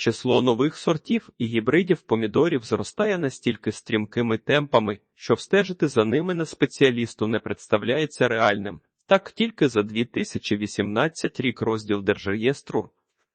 Число нових сортів і гібридів помідорів зростає настільки стрімкими темпами, що встежити за ними на спеціалісту не представляється реальним. Так тільки за 2018 рік розділ Держреєстру,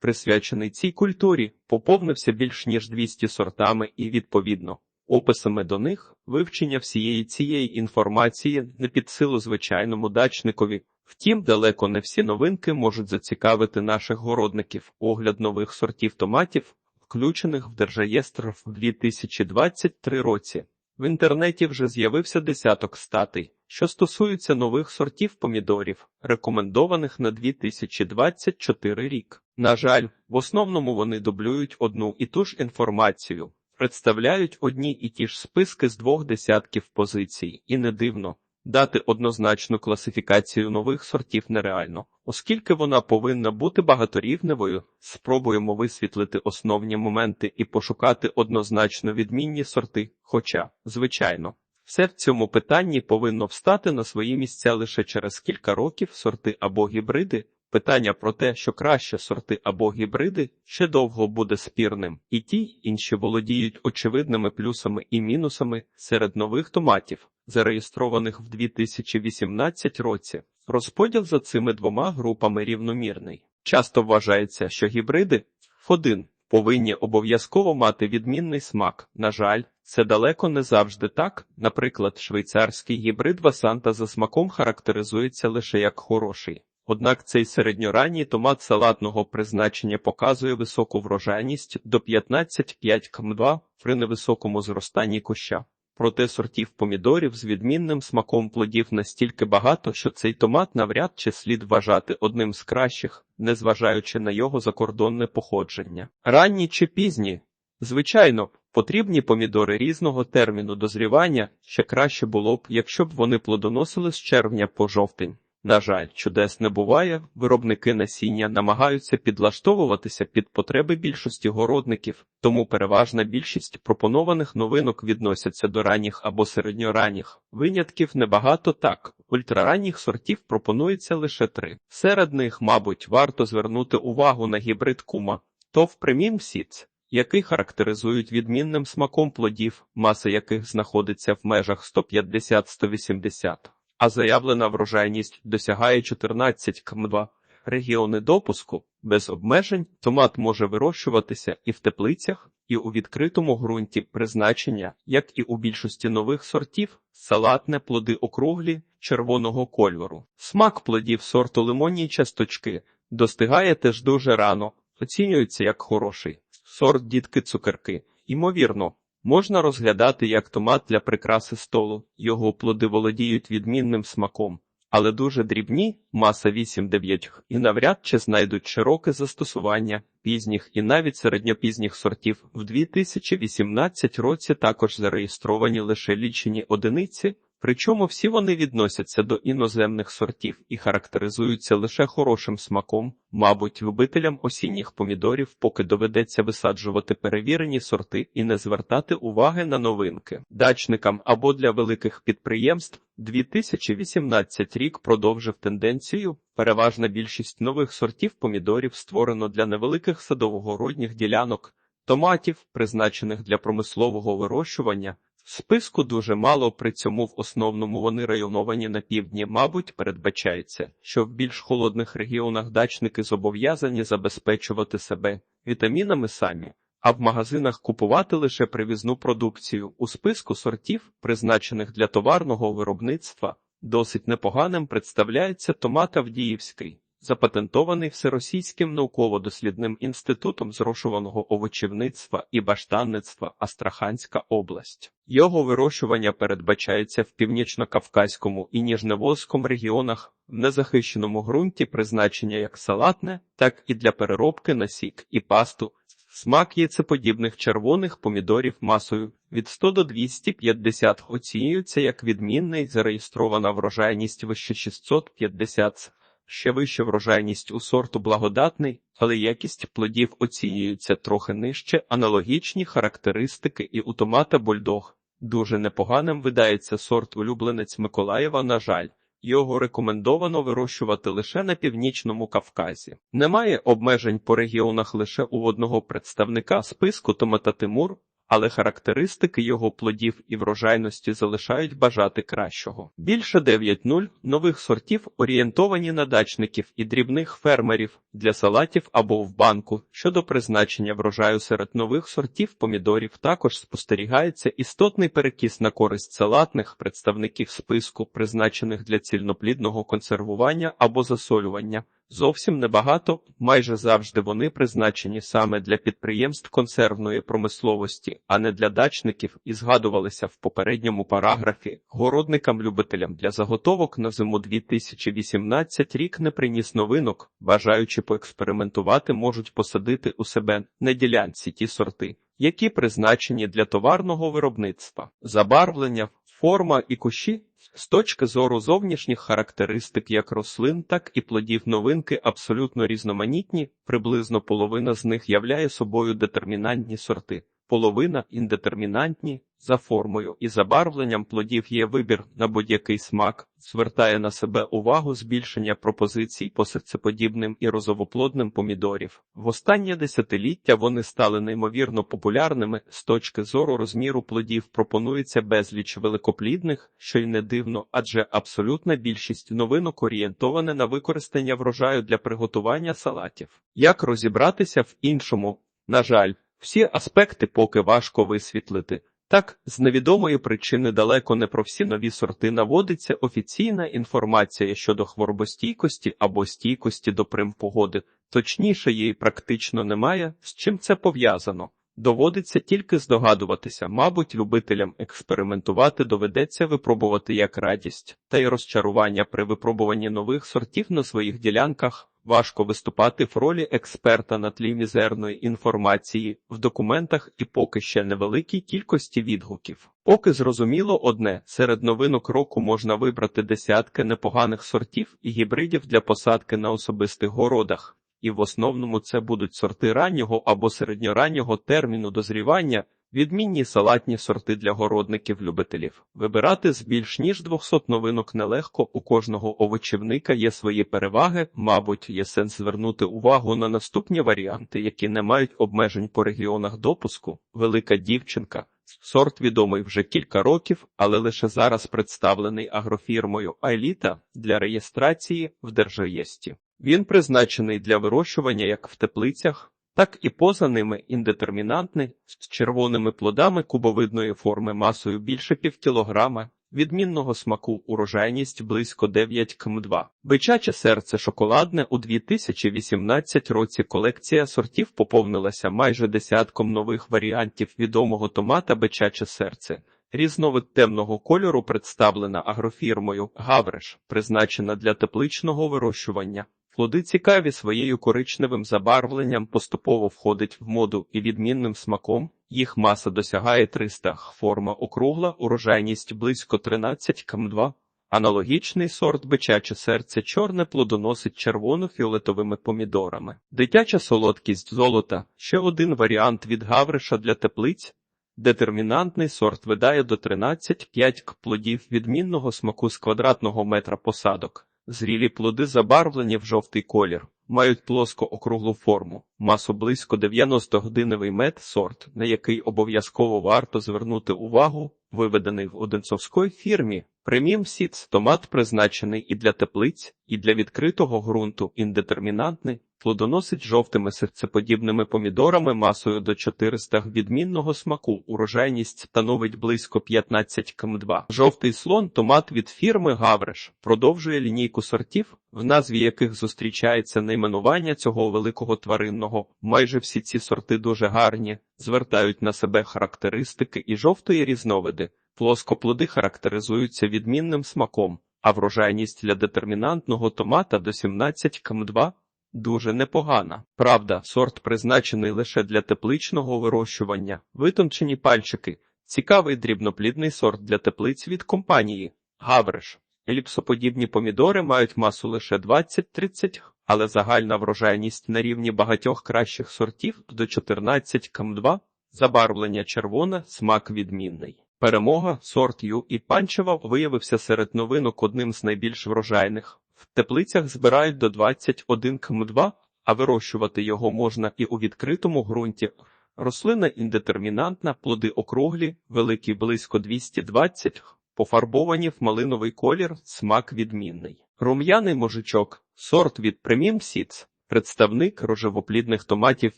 присвячений цій культурі, поповнився більш ніж 200 сортами і, відповідно, описами до них вивчення всієї цієї інформації не під силу звичайному дачникові. Втім, далеко не всі новинки можуть зацікавити наших городників. Огляд нових сортів томатів, включених в Держреєстр в 2023 році. В інтернеті вже з'явився десяток статей, що стосуються нових сортів помідорів, рекомендованих на 2024 рік. На жаль, в основному вони дублюють одну і ту ж інформацію, представляють одні і ті ж списки з двох десятків позицій, і не дивно. Дати однозначну класифікацію нових сортів нереально, оскільки вона повинна бути багаторівневою. Спробуємо висвітлити основні моменти і пошукати однозначно відмінні сорти. Хоча, звичайно, все в цьому питанні повинно встати на свої місця лише через кілька років сорти або гібриди. Питання про те, що краще сорти або гібриди, ще довго буде спірним, і ті інші володіють очевидними плюсами і мінусами серед нових томатів, зареєстрованих в 2018 році. Розподіл за цими двома групами рівномірний. Часто вважається, що гібриди F1 повинні обов'язково мати відмінний смак. На жаль, це далеко не завжди так. Наприклад, швейцарський гібрид Васанта за смаком характеризується лише як хороший. Однак цей середньоранній томат салатного призначення показує високу врожайність до 15,5 км2 при невисокому зростанні куща. Проте сортів помідорів з відмінним смаком плодів настільки багато, що цей томат навряд чи слід вважати одним з кращих, незважаючи на його закордонне походження. Ранні чи пізні? Звичайно, потрібні помідори різного терміну дозрівання ще краще було б, якщо б вони плодоносили з червня по жовтень. На жаль, чудес не буває, виробники насіння намагаються підлаштовуватися під потреби більшості городників, тому переважна більшість пропонованих новинок відносяться до ранніх або середньоранніх. Винятків небагато так, ультраранніх сортів пропонується лише три. Серед них, мабуть, варто звернути увагу на гібрид кума, ТОВ Premium Seeds, який характеризують відмінним смаком плодів, маса яких знаходиться в межах 150-180 а заявлена врожайність досягає 14 км2. Регіони допуску без обмежень томат може вирощуватися і в теплицях, і у відкритому ґрунті призначення, як і у більшості нових сортів, салатне плоди округлі червоного кольору. Смак плодів сорту лимонні часточки достигає теж дуже рано, оцінюється як хороший. Сорт дітки цукерки. Ймовірно, Можна розглядати як томат для прикраси столу, його плоди володіють відмінним смаком, але дуже дрібні, маса 8-9 і навряд чи знайдуть широке застосування пізніх і навіть середньопізніх сортів. В 2018 році також зареєстровані лише лічені одиниці. Причому всі вони відносяться до іноземних сортів і характеризуються лише хорошим смаком, мабуть, любителям осінніх помідорів, поки доведеться висаджувати перевірені сорти і не звертати уваги на новинки. Дачникам або для великих підприємств 2018 рік продовжив тенденцію. Переважна більшість нових сортів помідорів створено для невеликих садовогородніх ділянок, томатів, призначених для промислового вирощування. Списку дуже мало, при цьому в основному вони районовані на півдні. Мабуть, передбачається, що в більш холодних регіонах дачники зобов'язані забезпечувати себе вітамінами самі, а в магазинах купувати лише привізну продукцію. У списку сортів, призначених для товарного виробництва, досить непоганим представляється томат Авдіївський запатентований Всеросійським науково-дослідним інститутом зрошуваного овочівництва і баштанництва Астраханська область. Його вирощування передбачається в північно-кавказькому і ніжневолзькому регіонах в незахищеному ґрунті призначення як салатне, так і для переробки на сік і пасту. Смак яйцеподібних червоних помідорів масою від 100 до 250 оцінюється як відмінний зареєстрована врожайність вище 650 Ще вища врожайність у сорту благодатний, але якість плодів оцінюється трохи нижче, аналогічні характеристики і у томата бульдог. Дуже непоганим видається сорт улюбленець Миколаєва, на жаль. Його рекомендовано вирощувати лише на північному Кавказі. Немає обмежень по регіонах лише у одного представника списку томата Тимур, але характеристики його плодів і врожайності залишають бажати кращого. Більше 9.0 нових сортів орієнтовані на дачників і дрібних фермерів для салатів або в банку. Щодо призначення врожаю серед нових сортів помідорів також спостерігається істотний перекіс на користь салатних представників списку, призначених для цільноплідного консервування або засолювання. Зовсім небагато, майже завжди вони призначені саме для підприємств консервної промисловості, а не для дачників, і згадувалися в попередньому параграфі. Городникам-любителям для заготовок на зиму 2018 рік не приніс новинок, бажаючи поекспериментувати, можуть посадити у себе на ділянці ті сорти, які призначені для товарного виробництва, забарвлення, форма і кущі. З точки зору зовнішніх характеристик як рослин, так і плодів новинки абсолютно різноманітні, приблизно половина з них являє собою детермінантні сорти, половина індетермінантні, за формою і забарвленням плодів є вибір на будь-який смак, звертає на себе увагу збільшення пропозицій по серцеподібним і розовоплодним помідорів. В останнє десятиліття вони стали неймовірно популярними з точки зору розміру плодів пропонується безліч великоплідних, що й не дивно, адже абсолютна більшість новинок орієнтоване на використання врожаю для приготування салатів. Як розібратися в іншому? На жаль, всі аспекти поки важко висвітлити. Так, з невідомої причини далеко не про всі нові сорти наводиться офіційна інформація щодо хворобостійкості або стійкості до примпогоди, точніше її практично немає, з чим це пов'язано. Доводиться тільки здогадуватися, мабуть, любителям експериментувати доведеться випробувати як радість, та й розчарування при випробуванні нових сортів на своїх ділянках. Важко виступати в ролі експерта на тлі мізерної інформації в документах і поки ще невеликій кількості відгуків. Поки зрозуміло одне, серед новинок року можна вибрати десятки непоганих сортів і гібридів для посадки на особистих городах, і в основному це будуть сорти раннього або середньораннього терміну дозрівання. Відмінні салатні сорти для городників-любителів. Вибирати з більш ніж 200 новинок нелегко, у кожного овочівника є свої переваги, мабуть, є сенс звернути увагу на наступні варіанти, які не мають обмежень по регіонах допуску. Велика дівчинка. Сорт відомий вже кілька років, але лише зараз представлений агрофірмою Айліта для реєстрації в Держреєсті. Він призначений для вирощування як в теплицях, так і поза ними індетермінантний, з червоними плодами кубовидної форми масою більше півкілограма, відмінного смаку урожайність близько 9 км2. Бичаче серце шоколадне у 2018 році колекція сортів поповнилася майже десятком нових варіантів відомого томата бичаче серце. Різновид темного кольору представлена агрофірмою Гавриш, призначена для тепличного вирощування. Плоди цікаві своєю коричневим забарвленням поступово входить в моду і відмінним смаком. Їх маса досягає 300 форма округла, урожайність близько 13 км2. Аналогічний сорт бичаче серце чорне плодоносить червоно-фіолетовими помідорами. Дитяча солодкість золота ще один варіант від гавриша для теплиць. Детермінантний сорт видає до 13-5 плодів відмінного смаку з квадратного метра посадок. Зрілі плоди забарвлені в жовтий колір, мають плоско округлу форму, масу близько 90 годиновий мед сорт, на який обов'язково варто звернути увагу, виведений в одинцовській фірмі. Преміум Сіц томат призначений і для теплиць, і для відкритого ґрунту, індетермінантний, плодоносить жовтими серцеподібними помідорами масою до 400 відмінного смаку. Урожайність становить близько 15 км2. Жовтий слон томат від фірми Гавриш продовжує лінійку сортів, в назві яких зустрічається найменування цього великого тваринного. Майже всі ці сорти дуже гарні, звертають на себе характеристики і жовтої різновиди. Плоскоплоди характеризуються відмінним смаком, а врожайність для детермінантного томата до 17 км2 дуже непогана. Правда, сорт призначений лише для тепличного вирощування, витончені пальчики, цікавий дрібноплідний сорт для теплиць від компанії Гавриш. Еліпсоподібні помідори мають масу лише 20-30, але загальна врожайність на рівні багатьох кращих сортів до 14 км2, забарвлення червоне, смак відмінний. Перемога сорт Ю і Панчева виявився серед новинок одним з найбільш врожайних. В теплицях збирають до 21 км2, а вирощувати його можна і у відкритому ґрунті. Рослина індетермінантна, плоди округлі, великі близько 220, пофарбовані в малиновий колір, смак відмінний. Рум'яний мужичок, сорт від Premium Seeds, представник рожевоплідних томатів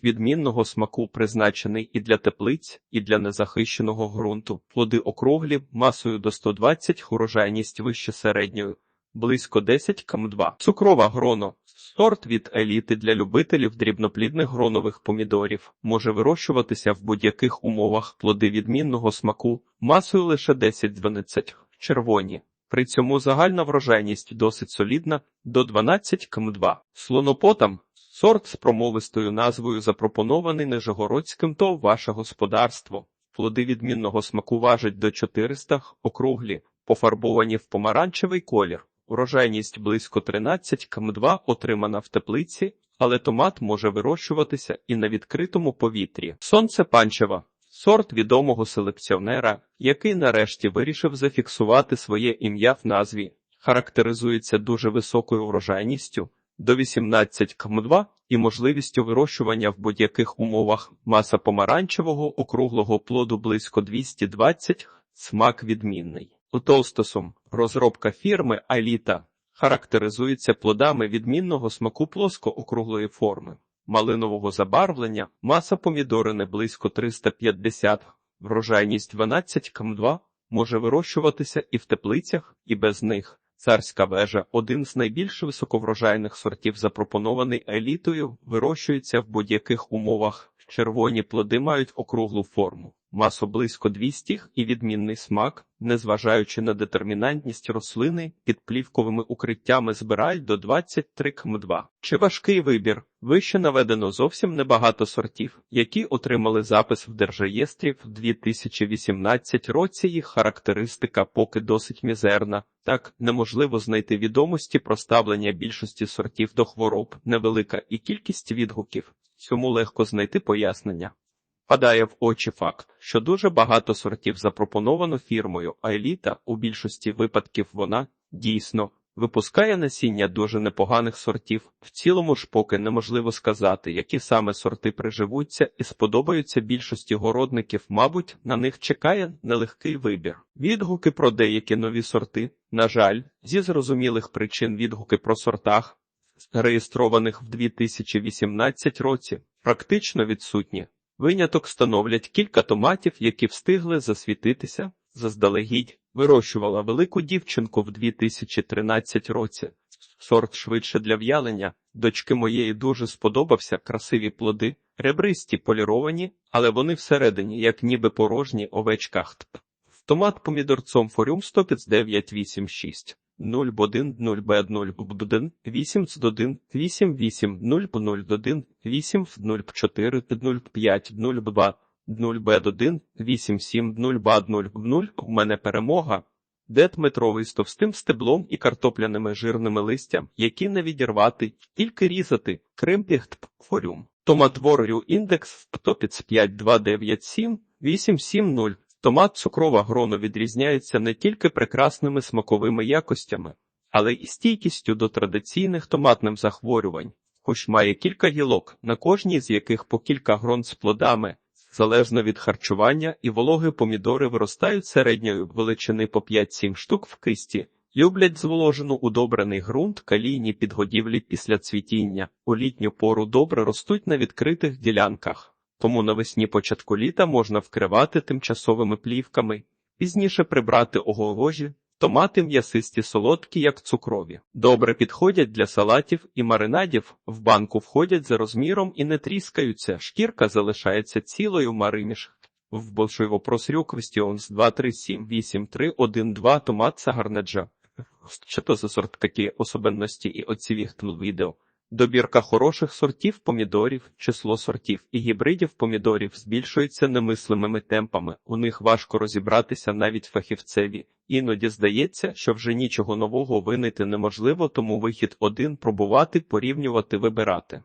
відмінного смаку, призначений і для теплиць, і для незахищеного ґрунту. Плоди округлі, масою до 120, урожайність вище середньої, близько 10 км2. Цукрова гроно. Сорт від еліти для любителів дрібноплідних гронових помідорів може вирощуватися в будь-яких умовах плоди відмінного смаку, масою лише 10-12, червоні. При цьому загальна врожайність досить солідна до 12 км2. Слонопотам сорт з промовистою назвою запропонований Нижегородським то ваше господарство. Плоди відмінного смаку важать до 400, округлі, пофарбовані в помаранчевий колір. Урожайність близько 13 км2 отримана в теплиці, але томат може вирощуватися і на відкритому повітрі. Сонце панчева сорт відомого селекціонера, який нарешті вирішив зафіксувати своє ім'я в назві, характеризується дуже високою урожайністю до 18 км2 і можливістю вирощування в будь-яких умовах. Маса помаранчевого округлого плоду близько 220, смак відмінний. У Толстосум розробка фірми Аліта характеризується плодами відмінного смаку плоско-округлої форми, малинового забарвлення, маса помідорини близько 350, врожайність 12 км2, може вирощуватися і в теплицях, і без них. Царська вежа один з найбільш високоврожайних сортів, запропонований елітою, вирощується в будь-яких умовах. Червоні плоди мають округлу форму, масу близько 200 і відмінний смак, незважаючи на детермінантність рослини, під плівковими укриттями збирають до 23 км2. Чи важкий вибір? Вище наведено зовсім небагато сортів, які отримали запис в Держреєстрі в 2018 році. Їх характеристика поки досить мізерна. Так, неможливо знайти відомості про ставлення більшості сортів до хвороб, невелика і кількість відгуків. Цьому легко знайти пояснення. Падає в очі факт, що дуже багато сортів запропоновано фірмою, а еліта у більшості випадків вона дійсно випускає насіння дуже непоганих сортів. В цілому ж поки неможливо сказати, які саме сорти приживуться і сподобаються більшості городників, мабуть, на них чекає нелегкий вибір. Відгуки про деякі нові сорти, на жаль, зі зрозумілих причин відгуки про сортах, реєстрованих в 2018 році, практично відсутні. Виняток становлять кілька томатів, які встигли засвітитися заздалегідь. Вирощувала велику дівчинку в 2013 році. Сорт швидше для в'ялення. Дочки моєї дуже сподобався красиві плоди, ребристі поліровані, але вони всередині, як ніби порожні овечках. Томат помідорцом форюм 15986. 0 0 б 0 1 8 1 8 8 0 0 1 8 0 4 0 5 0 2 0 б 1 8 7 0 б 0 0 У мене перемога. Дет метровий з товстим стеблом і картопляними жирними листям, які не відірвати, тільки різати. Кримпіхт форюм. Томатворю індекс птопіц 5297 870. Томат цукрова гроно відрізняється не тільки прекрасними смаковими якостями, але й стійкістю до традиційних томатних захворювань, хоч має кілька гілок, на кожній з яких по кілька грон з плодами, залежно від харчування і вологи помідори виростають середньої величини по 5-7 штук в кисті. Люблять зволожену удобрений ґрунт, калійні підгодівлі після цвітіння. У літню пору добре ростуть на відкритих ділянках тому навесні початку літа можна вкривати тимчасовими плівками, пізніше прибрати огорожі, томати м'ясисті солодкі, як цукрові. Добре підходять для салатів і маринадів, в банку входять за розміром і не тріскаються, шкірка залишається цілою мариміш. В большой просрюквестіонс 2378312 томат сагарнеджа. Що то за сорт такі особенності і оцівіх відео? Добірка хороших сортів помідорів, число сортів і гібридів помідорів збільшується немислимими темпами. У них важко розібратися навіть фахівцеві. Іноді здається, що вже нічого нового винайти неможливо, тому вихід один пробувати, порівнювати, вибирати.